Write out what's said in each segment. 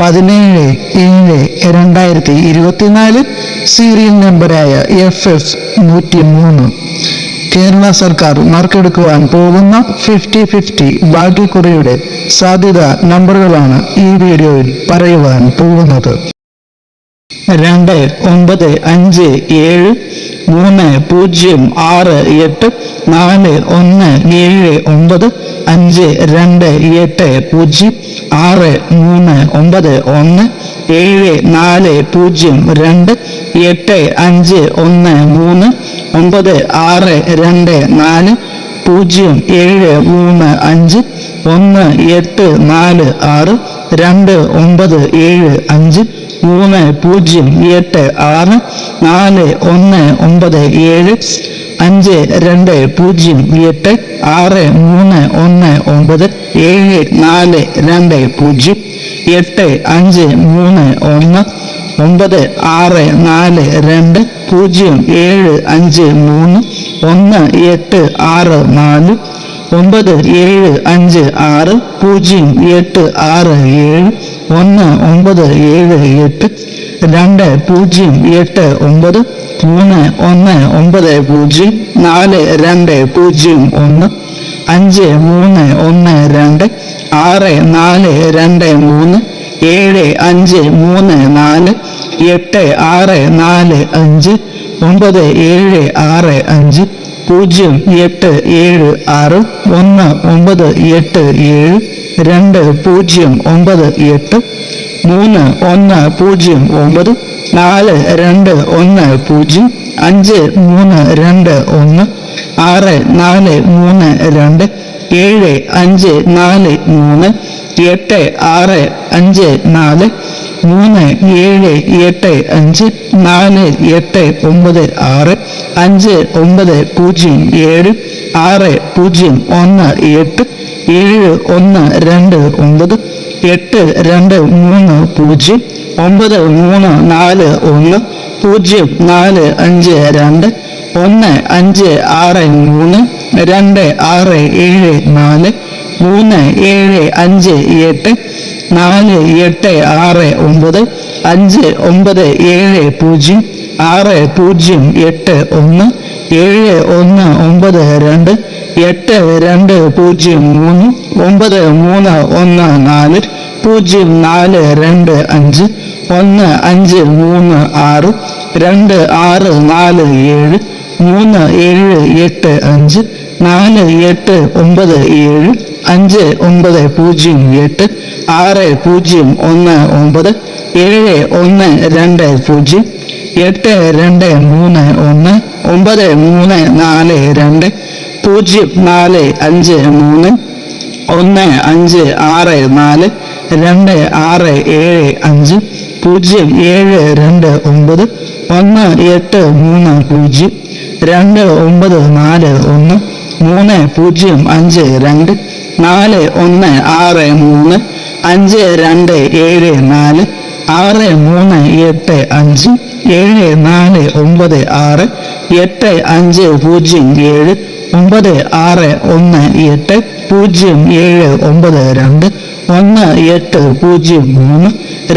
പതിനേഴ് ഏഴ് രണ്ടായിരത്തി ഇരുപത്തിനാല് സീരിയൽ നമ്പറായ എഫ് എഫ് നൂറ്റി മൂന്ന് കേരള സർക്കാർ നറുക്കെടുക്കുവാൻ പോകുന്ന ഫിഫ്റ്റി ഫിഫ്റ്റി ഭാഗ്യക്കുറിയുടെ സാധ്യത നമ്പറുകളാണ് ഈ വീഡിയോയിൽ പറയുവാൻ പോകുന്നത്. രണ്ട് ഒമ്പത് അഞ്ച് ഏഴ് മൂന്ന് പൂജ്യം ആറ് എട്ട് നാല് ഒന്ന് ഏഴ് ഒമ്പത് അഞ്ച് രണ്ട് എട്ട് പൂജ്യം ആറ് മൂന്ന് ഒമ്പത് ഒന്ന് ഏഴ് നാല് പൂജ്യം രണ്ട് എട്ട് അഞ്ച് ഒന്ന് മൂന്ന് ഒമ്പത് ആറ് രണ്ട് നാല് പൂജ്യം ഏഴ് മൂന്ന് അഞ്ച് ഒന്ന് എട്ട് നാല് ആറ് രണ്ട് ഒമ്പത് ഏഴ് അഞ്ച് മൂന്ന് പൂജ്യം എട്ട് ആറ് നാല് ഒന്ന് ഒമ്പത് ഏഴ് അഞ്ച് രണ്ട് പൂജ്യം എട്ട് ആറ് മൂന്ന് ഒന്ന് ഒമ്പത് ഏഴ് നാല് രണ്ട് പൂജ്യം എട്ട് അഞ്ച് മൂന്ന് ഒന്ന് ഒമ്പത് ആറ് നാല് രണ്ട് പൂജ്യം ഏഴ് അഞ്ച് മൂന്ന് ഒന്ന് എട്ട് ആറ് നാല് ഒമ്പത് ഏഴ് അഞ്ച് ആറ് പൂജ്യം എട്ട് ആറ് ഏഴ് ഒന്ന് ഒമ്പത് ഏഴ് എട്ട് രണ്ട് പൂജ്യം എട്ട് ഒമ്പത് മൂന്ന് ഒന്ന് ഒമ്പത് പൂജ്യം നാല് രണ്ട് പൂജ്യം ഒന്ന് അഞ്ച് മൂന്ന് ഒന്ന് രണ്ട് ആറ് നാല് രണ്ട് മൂന്ന് ഏഴ് അഞ്ച് മൂന്ന് നാല് എട്ട് ആറ് നാല് അഞ്ച് ഒമ്പത് ഏഴ് ആറ് അഞ്ച് പൂജ്യം എട്ട് ഏഴ് ആറ് ഒന്ന് ഒമ്പത് എട്ട് ഏഴ് രണ്ട് പൂജ്യം ഒമ്പത് എട്ട് മൂന്ന് ഒന്ന് പൂജ്യം ഒമ്പത് നാല് രണ്ട് ഒന്ന് പൂജ്യം അഞ്ച് മൂന്ന് രണ്ട് ഒന്ന് ആറ് നാല് മൂന്ന് രണ്ട് ഏഴ് അഞ്ച് നാല് മൂന്ന് എട്ട് ആറ് അഞ്ച് നാല് മൂന്ന് ഏഴ് എട്ട് അഞ്ച് നാല് എട്ട് ഒമ്പത് ആറ് അഞ്ച് ഒമ്പത് പൂജ്യം ഏഴ് ആറ് പൂജ്യം ഒന്ന് എട്ട് ഏഴ് ഒന്ന് രണ്ട് ഒമ്പത് എട്ട് രണ്ട് മൂന്ന് പൂജ്യം ഒമ്പത് മൂന്ന് നാല് ഒന്ന് പൂജ്യം നാല് അഞ്ച് രണ്ട് ഒന്ന് അഞ്ച് ആറ് മൂന്ന് രണ്ട് ആറ് ഏഴ് നാല് മൂന്ന് ഏഴ് അഞ്ച് എട്ട് നാല് എട്ട് ആറ് ഒമ്പത് അഞ്ച് ഒമ്പത് ഏഴ് പൂജ്യം ആറ് പൂജ്യം എട്ട് ഒന്ന് ഏഴ് ഒന്ന് ഒമ്പത് രണ്ട് എട്ട് രണ്ട് പൂജ്യം മൂന്ന് ഒമ്പത് മൂന്ന് ഒന്ന് നാല് പൂജ്യം നാല് രണ്ട് അഞ്ച് ഒന്ന് അഞ്ച് മൂന്ന് ആറ് രണ്ട് ആറ് നാല് ഏഴ് മൂന്ന് ഏഴ് എട്ട് അഞ്ച് നാല് എട്ട് ഒമ്പത് ഏഴ് അഞ്ച് ഒമ്പത് പൂജ്യം എട്ട് ആറ് പൂജ്യം ഒന്ന് ഒമ്പത് ഏഴ് ഒന്ന് രണ്ട് പൂജ്യം എട്ട് രണ്ട് മൂന്ന് ഒന്ന് ഒമ്പത് മൂന്ന് നാല് രണ്ട് പൂജ്യം നാല് അഞ്ച് മൂന്ന് ഒന്ന് അഞ്ച് ആറ് നാല് രണ്ട് ആറ് ഏഴ് അഞ്ച് പൂജ്യം ഏഴ് രണ്ട് ഒമ്പത് ഒന്ന് എട്ട് മൂന്ന് പൂജ്യം രണ്ട് ഒമ്പത് നാല് ഒന്ന് മൂന്ന് പൂജ്യം അഞ്ച് രണ്ട് നാല് ഒന്ന് ആറ് മൂന്ന് അഞ്ച് രണ്ട് ഏഴ് നാല് ആറ് മൂന്ന് എട്ട് അഞ്ച് ഏഴ് നാല് ഒമ്പത് ആറ് എട്ട് അഞ്ച് പൂജ്യം ഏഴ് ഒമ്പത് ആറ് ഒന്ന് എട്ട് പൂജ്യം ഏഴ് ഒമ്പത് രണ്ട് ഒന്ന് എട്ട് പൂജ്യം മൂന്ന്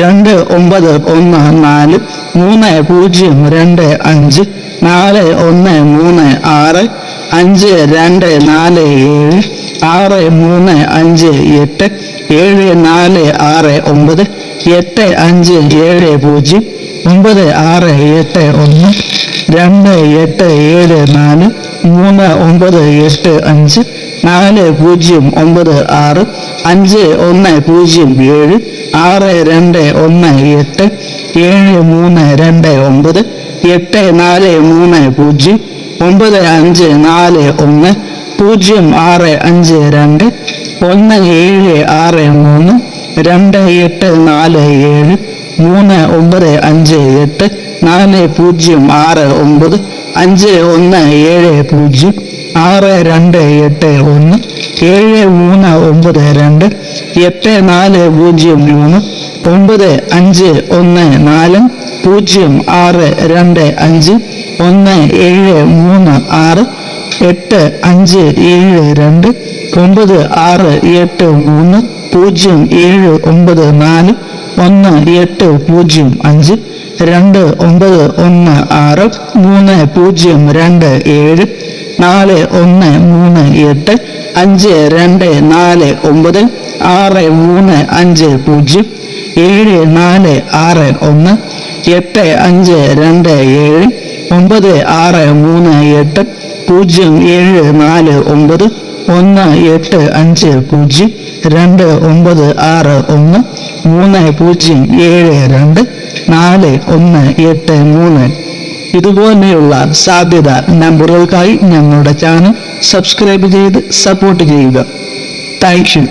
രണ്ട് ഒമ്പത് ഒന്ന് നാല് മൂന്ന് പൂജ്യം രണ്ട് അഞ്ച് നാല് ഒന്ന് മൂന്ന് ആറ് അഞ്ച് രണ്ട് നാല് ഏഴ് ആറ് മൂന്ന് അഞ്ച് എട്ട് ഏഴ് നാല് ആറ് ഒമ്പത് എട്ട് അഞ്ച് ഏഴ് പൂജ്യം ഒമ്പത് ആറ് എട്ട് ഒന്ന് രണ്ട് എട്ട് ഏഴ് നാല് മൂന്ന് ഒമ്പത് എട്ട് അഞ്ച് നാല് പൂജ്യം ഒമ്പത് ആറ് അഞ്ച് ഒന്ന് പൂജ്യം ഏഴ് ആറ് രണ്ട് ഒന്ന് എട്ട് ഏഴ് മൂന്ന് രണ്ട് ഒമ്പത് എട്ട് നാല് മൂന്ന് പൂജ്യം ഒമ്പത് അഞ്ച് നാല് ഒന്ന് പൂജ്യം ആറ് അഞ്ച് രണ്ട് ഒന്ന് ഏഴ് ആറ് മൂന്ന് രണ്ട് എട്ട് നാല് ഏഴ് മൂന്ന് ഒമ്പത് അഞ്ച് എട്ട് നാല് പൂജ്യം ആറ് ഒമ്പത് അഞ്ച് ഒന്ന് ഏഴ് പൂജ്യം ആറ് രണ്ട് എട്ട് ഒന്ന് ഏഴ് മൂന്ന് ഒമ്പത് രണ്ട് എട്ട് നാല് പൂജ്യം മൂന്ന് ഒമ്പത് അഞ്ച് ഒന്ന് നാല് പൂജ്യം ആറ് രണ്ട് അഞ്ച് ഒന്ന് ഏഴ് മൂന്ന് ആറ് എട്ട് അഞ്ച് ഏഴ് രണ്ട് ഒമ്പത് ആറ് എട്ട് മൂന്ന് പൂജ്യം ഏഴ് ഒമ്പത് നാല് ഒന്ന് എട്ട് പൂജ്യം അഞ്ച് രണ്ട് ഒമ്പത് ഒന്ന് ആറ് മൂന്ന് പൂജ്യം രണ്ട് ഏഴ് നാല് ഒന്ന് മൂന്ന് എട്ട് അഞ്ച് രണ്ട് നാല് ഒമ്പത് ആറ് മൂന്ന് അഞ്ച് പൂജ്യം ഏഴ് നാല് ആറ് ഒന്ന് എട്ട് അഞ്ച് രണ്ട് ഏഴ് ഒമ്പത് ആറ് മൂന്ന് എട്ട് പൂജ്യം ഏഴ് നാല് ഒമ്പത് ഒന്ന് എട്ട് അഞ്ച് പൂജ്യം രണ്ട് ഒമ്പത് ആറ് ഒന്ന് മൂന്ന് പൂജ്യം ഏഴ് രണ്ട് നാല് ഒന്ന് എട്ട് മൂന്ന്. ഇതുപോലെയുള്ള സാധ്യത നമ്പറുകൾക്കായി ഞങ്ങളുടെ ചാനൽ സബ്സ്ക്രൈബ് ചെയ്ത് സപ്പോർട്ട് ചെയ്യുക. Thank you.